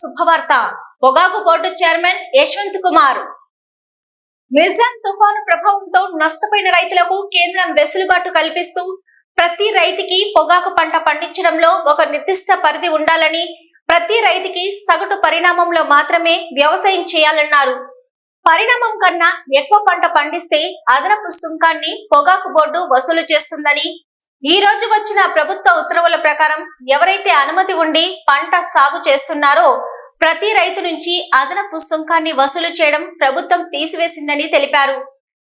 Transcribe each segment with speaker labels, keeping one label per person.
Speaker 1: శుభవార్త. పొగాకు board chairman Yashwant Kumar. Nizam తుఫాను ప్రభావంతో నష్టపోయిన రైతులకు కేంద్రం వెసులుబాటు కల్పిస్తూ ప్రతి రైతుకి పొగాకు పంట పండించడంలో ఒక నిర్దిష్ట పరిధి ఉండాలని ప్రతి రైతుకి సగటు పరిణామంలో మాత్రమే వ్యవసాయం చేయాలన్నారు. పరిణామం కన్నా ఎక్కువ పంట పండిస్తే అదనపు సుంకాన్ని పొగాకు బోర్డు వసూలు చేస్తుందని ఈ రోజు వచ్చిన ప్రభుత్వ ఉత్తర్వుల ప్రకారం ఎవరైతే అనుమతి ఉండి పంట సాగు చేస్తున్నారో ప్రతి రైతు నుంచి అదనపు సుంకాన్ని వసూలు చేయడం ప్రభుత్వం తీసివేసిందని తెలిపారు.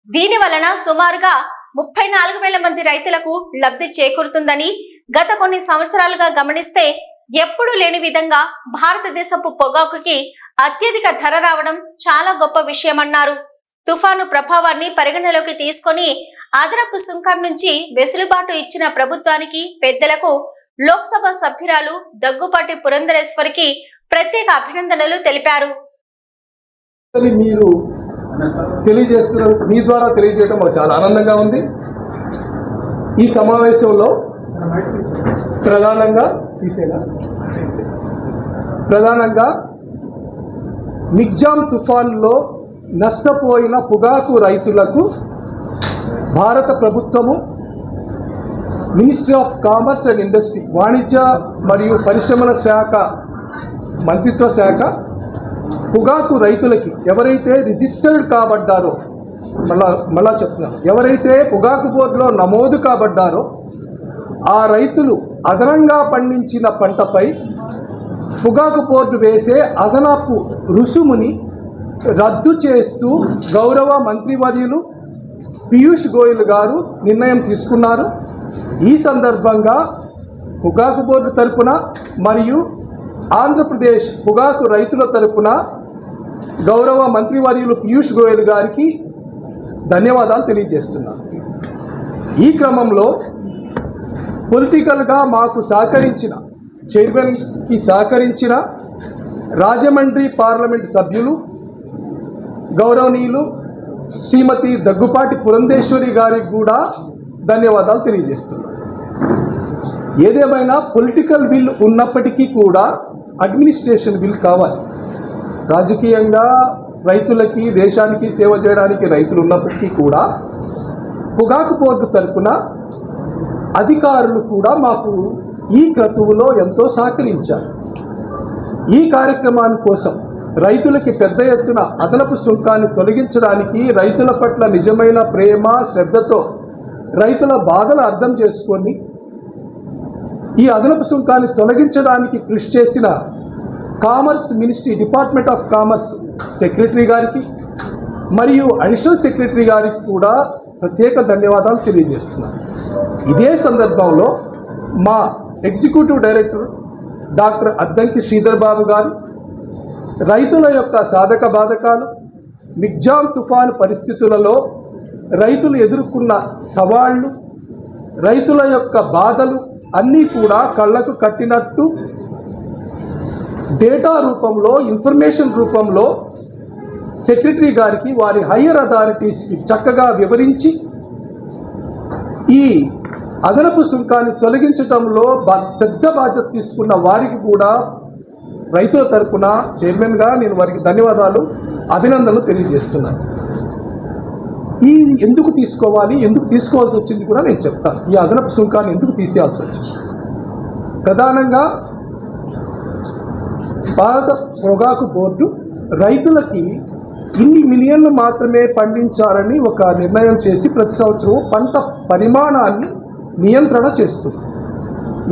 Speaker 1: దీని వలన సుమారుగా ముప్పై నాలుగు వేల మంది రైతులకు లబ్ధి చేకూరుతుందని గత కొన్ని సంవత్సరాలుగా గమనిస్తే ఎప్పుడూ లేని విధంగా భారతదేశపు పొగాకుకి అత్యధిక ధర రావడం చాలా గొప్ప విషయమన్నారు. తుఫాను ప్రభావాన్ని పరిగణలోకి తీసుకొని అదనపు సుంకం నుంచి వెసులుబాటు ఇచ్చిన ప్రభుత్వానికి పెద్దలకు లోక్సభ సభ్యురాలు దగ్గుపాటి పురంధరేశ్వరికి ప్రత్యేక అభినందనలు తెలిపారు.
Speaker 2: మీరు తెలియజేస్తున్న మీ ద్వారా తెలియజేయడం మాకు చాలా ఆనందంగా ఉంది. ఈ సమావేశంలో ప్రధానంగా తీసేనా ప్రధానంగా నిగ్జాం తుఫాన్లో నష్టపోయిన పొగాకు రైతులకు భారత ప్రభుత్వము ministry of commerce and industry వాణిజ్య మరియు పరిశ్రమల శాఖ మంత్రిత్వ శాఖ పొగాకు రైతులకి ఎవరైతే రిజిస్టర్డ్ కాబడ్డారో మళ్ళా మళ్ళా చెప్తున్నాను ఎవరైతే పొగాకు బోర్డులో నమోదు కాబడ్డారో ఆ రైతులు అదనంగా పండించిన పంటపై పొగాకు బోర్డు వేసే అదనపు రుసుముని రద్దు చేస్తూ గౌరవ మంత్రివర్యులు పీయూష్ గోయల్ గారు నిర్ణయం తీసుకున్నారు. ఈ సందర్భంగా పొగాకు బోర్డు తరపున మరియు ఆంధ్రప్రదేశ్ పొగాకు రైతుల తరపున గౌరవ మంత్రివర్యులు పీయూష్ గోయల్ గారికి ధన్యవాదాలు తెలియజేస్తున్నాను. ఈ క్రమంలో పొలిటికల్గా మాకు సహకరించిన చైర్మన్కి సహకరించిన రాజమండ్రి పార్లమెంట్ సభ్యులు గౌరవనీయులు శ్రీమతి దగ్గుపాటి పురంధేశ్వరి గారికి కూడా ధన్యవాదాలు తెలియజేస్తున్నాను ఏదేమైనా పొలిటికల్ విల్ ఉన్నప్పటికీ కూడా అడ్మినిస్ట్రేషన్ విల్ కావాలి. రాజకీయంగా రైతులకి దేశానికి సేవ చేయడానికి రైతులు ఉన్నప్పటికీ కూడా పొగాకు బోర్డు తరపున అధికారులు కూడా మాకు ఈ క్రతువులో ఎంతో సహకరించారు. ఈ కార్యక్రమాని కోసం రైతులకి పెద్ద ఎత్తున అదనపు సుంకాన్ని తొలగించడానికి రైతుల పట్ల నిజమైన ప్రేమ శ్రద్ధతో రైతుల బాధలు అర్థం చేసుకొని ఈ అదనపు సుంకాన్ని తొలగించడానికి కృషి చేసిన commerce ministry department of commerce secretary గారికి మరియు అడిషనల్ సెక్రటరీ గారికి కూడా ప్రత్యేక ధన్యవాదాలు తెలియజేస్తున్నాను. ఇదే సందర్భంలో మా executive director doctor Addanki Sridhar Babu గారు రైతుల యొక్క సాధక బాధకాలు మిగ్జామ్ తుఫాను పరిస్థితులలో రైతులు ఎదుర్కొన్న సవాళ్ళు రైతుల యొక్క బాధలు అన్నీ కూడా కళ్ళకు కట్టినట్టు డేటా రూపంలో ఇన్ఫర్మేషన్ రూపంలో సెక్రటరీ గారికి వారి హయ్యర్ అథారిటీస్కి చక్కగా వివరించి ఈ అదనపు సుంకాన్ని తొలగించడంలో బా పెద్ద బాధ్యత తీసుకున్న వారికి కూడా రైతుల తరపున చైర్మన్గా నేను వారికి ధన్యవాదాలు అభినందనలు తెలియజేస్తున్నాను. ఈ ఎందుకు తీసుకోవాలి ఎందుకు తీసుకోవాల్సి వచ్చింది కూడా నేను చెప్తాను. ఈ అదనపు సుంకాన్ని ఎందుకు తీసేయాల్సి వచ్చింది? ప్రధానంగా భారత పొగాకు బోర్డు రైతులకి ఇన్ని మిలియన్లు మాత్రమే పండించాలని ఒక నిర్ణయం చేసి ప్రతి సంవత్సరం పంట పరిమాణాన్ని నియంత్రణ చేస్తుంది.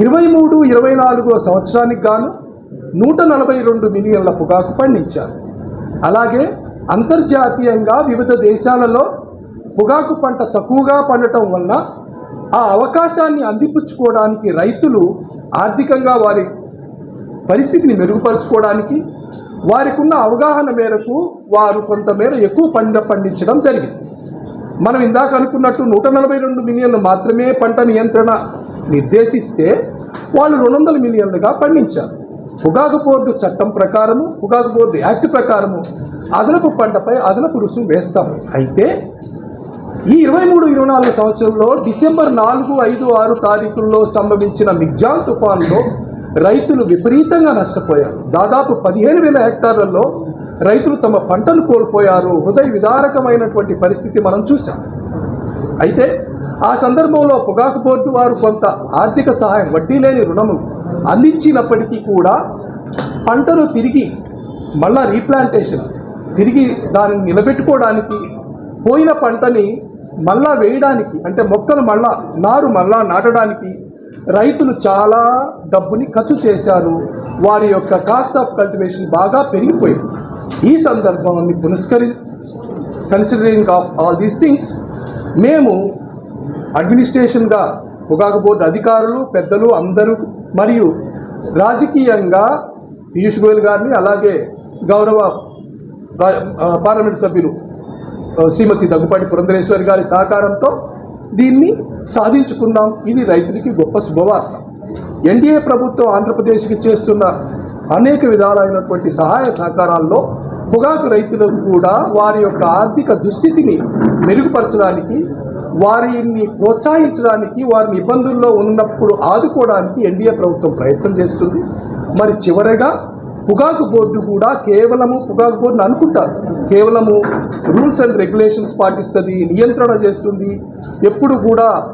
Speaker 2: ఇరవై మూడు ఇరవై నాలుగో సంవత్సరానికి గాను నూట నలభై రెండు మిలియన్ల పొగాకు పండించారు. అలాగే అంతర్జాతీయంగా వివిధ దేశాలలో పొగాకు పంట తక్కువగా పండటం వల్ల ఆ అవకాశాన్ని అందిపుచ్చుకోవడానికి రైతులు ఆర్థికంగా వారి పరిస్థితిని మెరుగుపరుచుకోవడానికి వారికి ఉన్న అవగాహన మేరకు వారు కొంతమేర ఎక్కువ పంట పండించడం జరిగింది. మనం ఇందాక అనుకున్నట్టు నూట నలభై రెండు మిలియన్లు మాత్రమే పంట నియంత్రణ నిర్దేశిస్తే వాళ్ళు రెండు వందల మిలియన్లుగా పండించారు. పొగాకు బోర్డు చట్టం ప్రకారము పొగాకు బోర్డు యాక్ట్ ప్రకారము అదనపు పంటపై అదనపు రుసుము వేస్తాము అయితే ఈ ఇరవై మూడు ఇరవై నాలుగు సంవత్సరంలో డిసెంబర్ నాలుగు ఐదు ఆరు తారీఖుల్లో సంభవించిన మిగ్జాన్ తుఫాన్లో రైతులు విపరీతంగా నష్టపోయారు. దాదాపు పదిహేను వేల హెక్టార్లలో రైతులు తమ పంటను కోల్పోయారు. హృదయ విదారకమైనటువంటి పరిస్థితి మనం చూసాం అయితే ఆ సందర్భంలో పొగాకు బోర్డు వారు కొంత ఆర్థిక సహాయం వడ్డీ లేని రుణము అందించినప్పటికీ కూడా పంటను తిరిగి మళ్ళా రీప్లాంటేషన్ తిరిగి దానిని నిలబెట్టుకోవడానికి పోయిన పంటని మళ్ళా వేయడానికి అంటే మొక్కలు మళ్ళా నారు మళ్ళా నాటడానికి రైతులు చాలా డబ్బుని ఖర్చు చేశారు. వారి యొక్క కాస్ట్ ఆఫ్ కల్టివేషన్ బాగా పెరిగిపోయింది. ఈ సందర్భాన్ని పునస్కరి considering of all these things మేము అడ్మినిస్ట్రేషన్గా పొగాకు బోర్డు అధికారులు పెద్దలు అందరూ మరియు రాజకీయంగా పీయూష్ గోయల్ గారిని అలాగే గౌరవ పార్లమెంట్ సభ్యులు శ్రీమతి దగ్గుపాటి పురంధరేశ్వరి గారి సహకారంతో దీన్ని సాధించుకున్నాం. ఇది రైతులకి గొప్ప శుభవార్త. ఎన్డీఏ ప్రభుత్వం ఆంధ్రప్రదేశ్కి చేస్తున్న అనేక విధాలైనటువంటి సహాయ సహకారాల్లో పొగాకు రైతులకు కూడా వారి యొక్క ఆర్థిక దుస్థితిని మెరుగుపరచడానికి వారిని ప్రోత్సహించడానికి వారిని ఇబ్బందుల్లో ఉన్నప్పుడు ఆదుకోవడానికి ఎన్డీఏ ప్రభుత్వం ప్రయత్నం చేస్తుంది. మరి చివరగా పొగాకు బోర్డు కూడా కేవలము పొగాకు బోర్డును అనుకుంటారు. కేవలము రూల్స్ అండ్ రెగ్యులేషన్స్ పాటిస్తుంది నియంత్రణ చేస్తుంది. ఎప్పుడు కూడా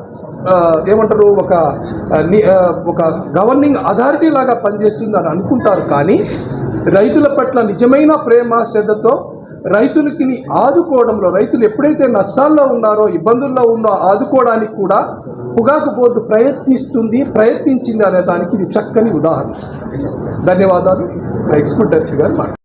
Speaker 2: ఏమంటారు ఒక ని- ఒక గవర్నింగ్ అథారిటీ లాగా పనిచేస్తుంది అని అనుకుంటారు. కానీ రైతుల పట్ల నిజమైన ప్రేమ శ్రద్ధతో రైతులకి ఆదుకోవడంలో రైతులు ఎప్పుడైతే నష్టాల్లో ఉన్నారో ఇబ్బందుల్లో ఉన్నో ఆదుకోవడానికి కూడా పొగాకు బోర్డు ప్రయత్నిస్తుంది ప్రయత్నించింది అనే దానికి ఇది చక్కని ఉదాహరణ. ధన్యవాదాలు. ఎగ్జిక్యూటివ్ డైరెక్టర్ గారు